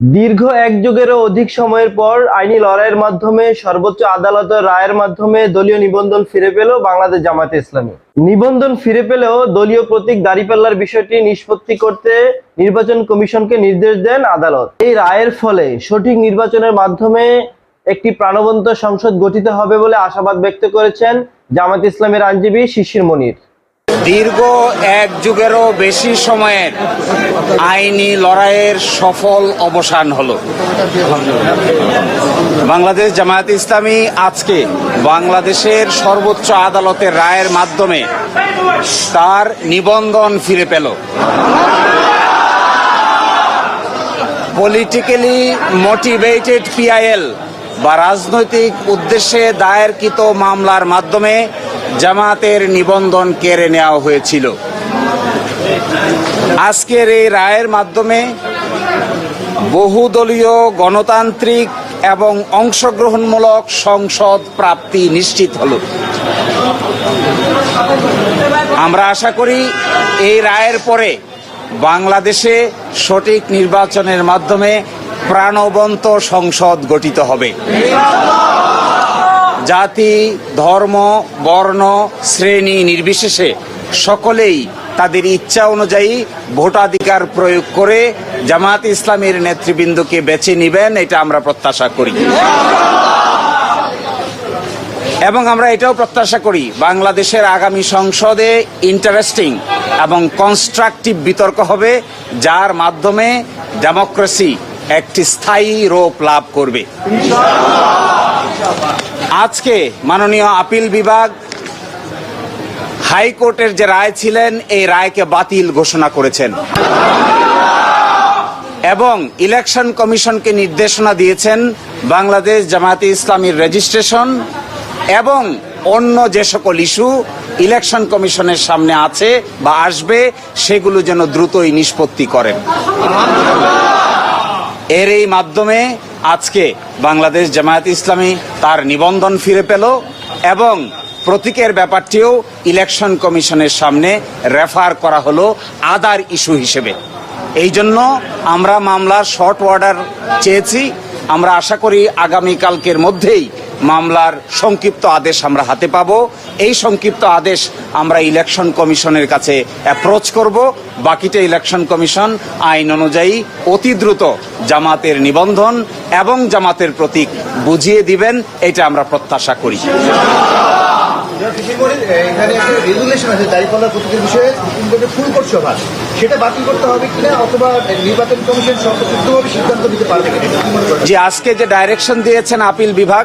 দীর্ঘ এক যুগেরও অধিক সময়ের পর আইনি লড়াইয়ের মাধ্যমে সর্বোচ্চ আদালতের রায়ের মাধ্যমে দলীয় নিবন্ধন ফিরে পেল বাংলাদেশ জামাতে ইসলামী। নিবন্ধন ফিরে পেলেও দলীয় প্রতীক দাঁড়িপাল্লার বিষয়টি নিষ্পত্তি করতে নির্বাচন কমিশনকে নির্দেশ দেন আদালত। এই রায়ের ফলে সঠিক নির্বাচনের মাধ্যমে একটি প্রাণবন্ত সংসদ গঠিত হবে বলে আশাবাদ ব্যক্ত করেছেন জামাত ইসলামের আইনজীবী শিশির মনির। দীর্ঘ এক যুগেরও বেশি সময়ের আইনি লড়াইয়ের সফল অবসান হলো। বাংলাদেশ জামায়াত ইসলামী আজকে বাংলাদেশের সর্বোচ্চ আদালতের রায়ের মাধ্যমে তার নিবন্ধন ফিরে পেল। পলিটিক্যালি মোটিভেটেড পিআইএল বা রাজনৈতিক উদ্দেশ্যে দায়েরকৃত মামলার মাধ্যমে জামাতের নিবন্ধন কেড়ে নেওয়া হয়েছিল। আজকের এই রায়ের মাধ্যমে বহুদলীয় গণতান্ত্রিক এবং অংশগ্রহণমূলক সংসদ প্রাপ্তি নিশ্চিত হল। আমরা আশা করি এই রায়ের পরে বাংলাদেশে সঠিক নির্বাচনের মাধ্যমে প্রাণবন্ত সংসদ গঠিত হবে। জাতি, ধর্ম, বর্ণ, শ্রেণি নির্বিশেষে সকলেই তাদের ইচ্ছা অনুযায়ী ভোটাধিকার প্রয়োগ করে জামাত ইসলামের নেতৃবৃন্দকে বেছে নিবেন, এটা আমরা প্রত্যাশা করি। এবং আমরা এটাও প্রত্যাশা করি, বাংলাদেশের আগামী সংসদে ইন্টারেস্টিং এবং কনস্ট্রাকটিভ বিতর্ক হবে, যার মাধ্যমে ডেমোক্রেসি একটি স্থায়ী রূপ লাভ করবে। আজকে মাননীয় আপিল বিভাগ হাইকোর্টের যে রায় ছিলেন, এই রায়কে বাতিল ঘোষণা করেছেন। এবং ইলেকশন কমিশনকে নির্দেশনা দিয়েছেন বাংলাদেশ জামায়াতে ইসলামীর রেজিস্ট্রেশন এবং অন্য যে সকল ইস্যু ইলেকশন কমিশনের সামনে আছে বা আসবে, সেগুলো যেন দ্রুতই নিষ্পত্তি করেন। এর এই মাধ্যমে আজকে বাংলাদেশ জামায়াত ইসলামী তার নিবন্ধন ফিরে পেল এবং প্রতীকের ব্যাপারটিও ইলেকশন কমিশনের সামনে রেফার করা হলো আদার ইস্যু হিসেবে। এই জন্য আমরা মামলার শর্ট অর্ডার চেয়েছি। আমরা আশা করি আগামীকালকের মধ্যেই মামলার সংক্ষিপ্ত আদেশ আমরা হাতে পাব। এই সংক্ষিপ্ত আদেশ আমরা ইলেকশন কমিশনের কাছে অ্যাপ্রোচ করব। বাকিটা ইলেকশন কমিশন আইন অনুযায়ী অতি দ্রুত জামাতের নিবন্ধন এবং জামাতের প্রতীক বুঝিয়ে দিবেন এটা আমরা প্রত্যাশা করি। এখানে একটা রেগুলেশন আছে দাঁড়িপাল্লার প্রতীকের বিষয়ে সুপ্রিম কোর্টে ফুল কোর্ট সভা। সেটা বাতিল করতে হবে কিনা অথবা নির্বাচন কমিশন স্বতঃসিদ্ধভাবে সিদ্ধান্ত নিতে পারবে কিনা এটা কি করেন? যে আজকে যে ডাইরেকশন দিয়েছেন আপিল বিভাগ